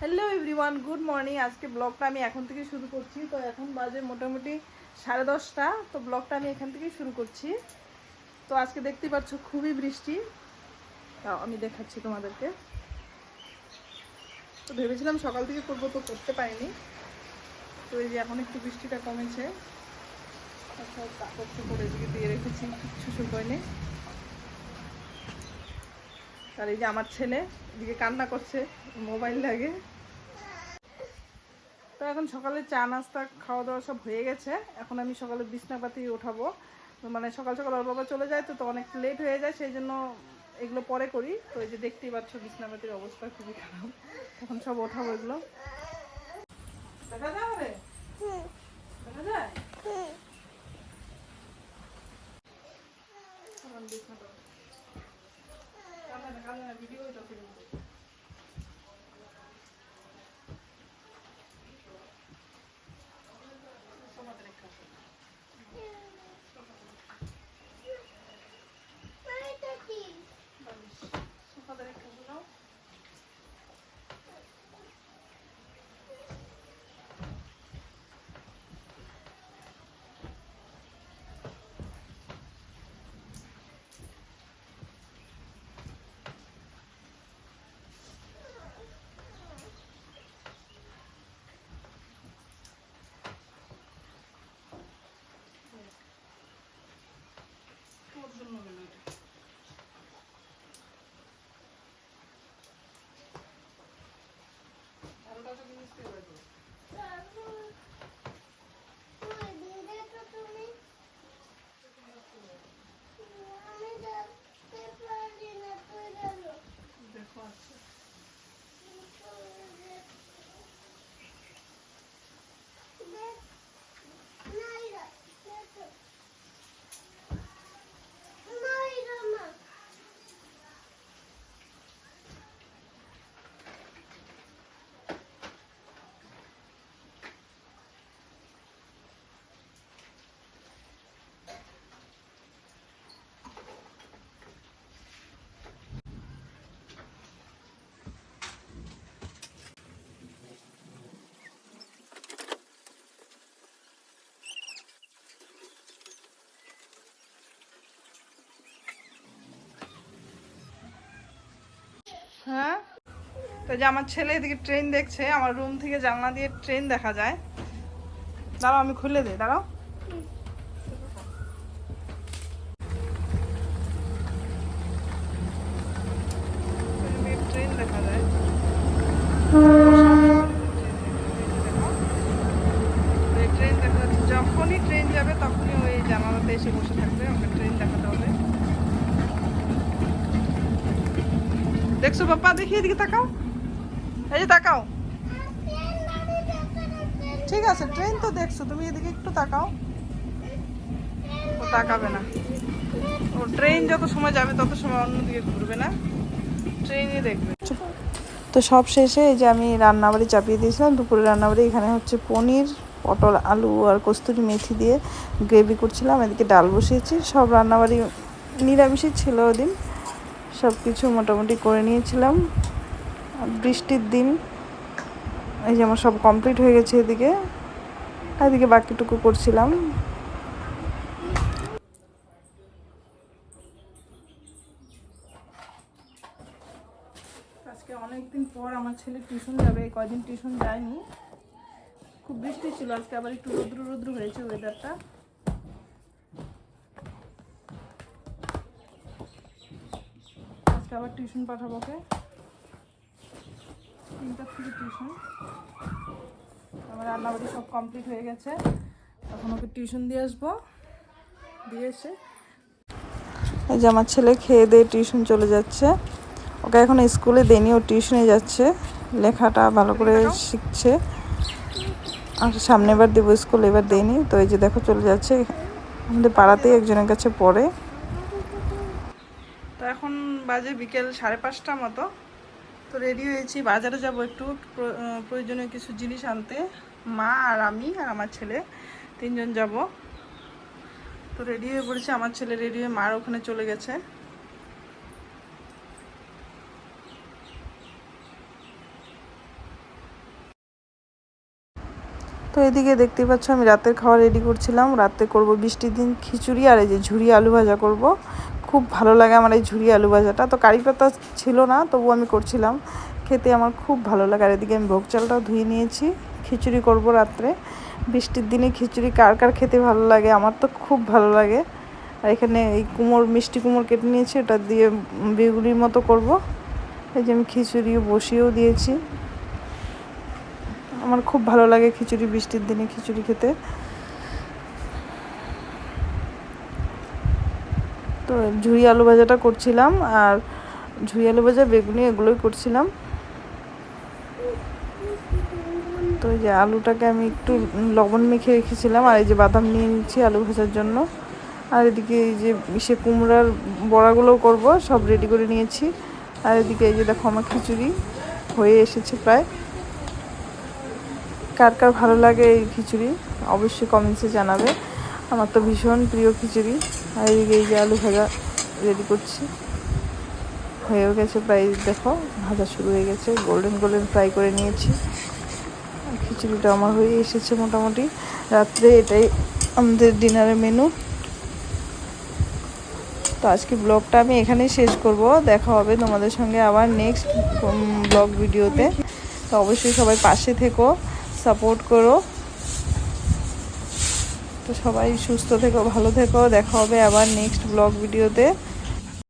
Hello everyone good morning আজকে ব্লগটা আমি এখন থেকে শুরু করছি। তো এখন বাজে মোটামুটি সাড়ে দশটা। তো ব্লগটা আমি এখান থেকেই শুরু করছি। তো আজকে দেখতেই পাচ্ছ খুবই বৃষ্টি। তাও আমি দেখাচ্ছি তোমাদেরকে। তো ভেবেছিলাম সকাল থেকে করব, তো করতে পারিনি। তো এই যে এখন একটু বৃষ্টিটা কমেছে। সব কাপড় চোপড় এদিকে দিয়ে রেখেছি, কিচ্ছু শুকোয়নি। আর এই যে আমার ছেলে, এদিকে কান্না করছে, মোবাইল লাগে। তো এখন সকালে চা, নাস্তা খাওয়া দাওয়া সব হয়ে গেছে। এখন আমি সকালে বিছনাপাতি ওঠাবো। মানে সকাল সকাল ওর বাবা চলে যায়, তো তো অনেক লেট হয়ে যায়, সেই জন্য এগুলো পরে করি। তো এই যে দেখতেই পাচ্ছ, বিছনাপাতির অবস্থা খুবই খারাপ। এখন সব ওঠাবো এগুলো। দেখা দেখা যায়? হ্যাঁ? তো যে আমার ছেলে এদিকে ট্রেন দেখছে, আমার রুম থেকে জানলা দিয়ে ট্রেন দেখা যায়। দাঁড়াও, আমি খুলে দিই, দাঁড়াও। ট্রেন দেখা যায়। ট্রেন দেখা যাচ্ছে। যখনই ট্রেন যাবে, তখনই ওই জানালাতে এসে বসে থাকবে, আমাকে ট্রেন দেখাতে হবে। দেখছ বাপ্পা? দেখি এদিকে তাকাও। এই যে তাকাও। ঠিক আছে ট্রেন তো দেখছ, তুমি এদিকে একটু তাকাও। ও তাকাবে না। ও ট্রেন যত সময় যাবে, তত সময় অন্যদিকে ঘুরবে না। ট্রেনই দেখবে। তো সব শেষে এই যে আমি রান্নাবাড়ি চাপিয়ে দিয়েছিলাম, দুপুরে রান্নাবাড়ি এখানে হচ্ছে পনির, পটল, আলু আর কস্তুরি মেথি দিয়ে গ্রেভি করছিলাম, এদিকে ডাল বসিয়েছি। সব রান্নাবাড়ি নিরামিষই ছিল ওদিন। সব কিছু মোটামুটি করে নিয়েছিলাম। বৃষ্টির দিন, এই যে আমার সব কমপ্লিট হয়ে গেছে এদিকে এদিকে বাকিটুকু করছিলাম। আজকে অনেকদিন পর আমার ছেলে টিউশন যাবে এই কয়দিন টিউশন যায়নি। খুব বৃষ্টি ছিল, আজকে আবার একটু রৌদ্র রৌদ্র হয়েছে ওয়েদারটা আজকে আবার টিউশন পাঠাবো ওকে তিনটার থেকে টিউশন আমার রান্নাবাড়ি সব কমপ্লিট হয়ে গেছে। তখন ওকে টিউশন দিয়ে আসব। দিয়ে এসে এই যে আমার ছেলে খেয়ে দিয়ে টিউশন চলে যাচ্ছে। ওকে এখন স্কুলে দেনি ও টিউশনে যাচ্ছে। লেখাটা ভালো করে শিখছে। আর সামনে এবার দেবো স্কুল এবার দেয়নি। তো এই যে দেখো চলে যাচ্ছে। আমাদের পাড়াতেই একজনের কাছে পড়ে। এখন বাজে বিকেল সাড়ে পাঁচটা মতো। তো রেডি হয়েছি, বাজারে যাব একটু। প্রয়োজনীয় কিছু জিনিস আনতে। মা আর আমি আর আমার ছেলে তিনজন যাব। তো রেডি হয়ে পড়েছি, আমার ছেলে রেডি হয়ে মার ওখানে চলে গেছে। তো এদিকে দেখতেই পাচ্ছ, আমি রাতের খাবার রেডি করছিলাম। রাতে করব বৃষ্টির দিন খিচুড়ি আর এই যে ঝুড়ি আলু ভাজা করব। খুব ভালো লাগে আমার এই ঝুরি আলু ভাজাটা। তো কারি পাতা ছিল না, তবু আমি করছিলাম। খেতে আমার খুব ভালো লাগে। আর এদিকে আমি ভোগ চালটাও ধুয়ে নিয়েছি। খিচুড়ি করব রাত্রে। বৃষ্টির দিনে খিচুড়ি কার কার খেতে ভালো লাগে আমার তো খুব ভালো লাগে। আর এখানে এই কুমোর, মিষ্টি কুমোর কেটে নিয়েছি, ওটা দিয়ে বেগুনির মতো করব। এই যে আমি খিচুড়িও বসিয়েও দিয়েছি। আমার খুব ভালো লাগে খিচুড়ি বৃষ্টির দিনে খিচুড়ি খেতে। তো ঝুড়ি আলু ভাজাটা করছিলাম আর ঝুড়ি আলু ভাজা, বেগুনি এগুলোই করছিলাম। তো এই যে আলুটাকে আমি একটু লবণ মেখে রেখেছিলাম আর এই যে বাদাম নিয়ে নিচ্ছি আলু ভাজার জন্য। আর এদিকে এই যে সে কুমড়ার বড়াগুলোও করব, সব রেডি করে নিয়েছি। আর এদিকে এই যে দেখো আমার খিচুড়ি হয়ে এসেছে প্রায়। কার কার ভালো লাগে এই খিচুড়ি অবশ্যই কমেন্টসে জানাবে। আমার তো ভীষণ প্রিয় খিচুড়ি। আর এদিকে এই যে আলু ভাজা রেডি করছি। হয়েও গেছে প্রায়, দেখো, ভাজা শুরু হয়ে গেছে। গোল্ডেন গোল্ডেন ফ্রাই করে নিয়েছি। খিচুড়িটা আমার হয়ে এসেছে মোটামুটি। রাত্রে এটাই আমাদের ডিনারের মেনু তো আজকে ব্লগটা আমি এখানেই শেষ করব। দেখা হবে তোমাদের সঙ্গে আবার নেক্সট ব্লগ ভিডিওতে তো। অবশ্যই সবাই পাশে থেকো সাপোর্ট করো। তো সবাই সুস্থ থেকো ভালো থেকো। দেখা হবে আবার নেক্সট ব্লগ ভিডিওতে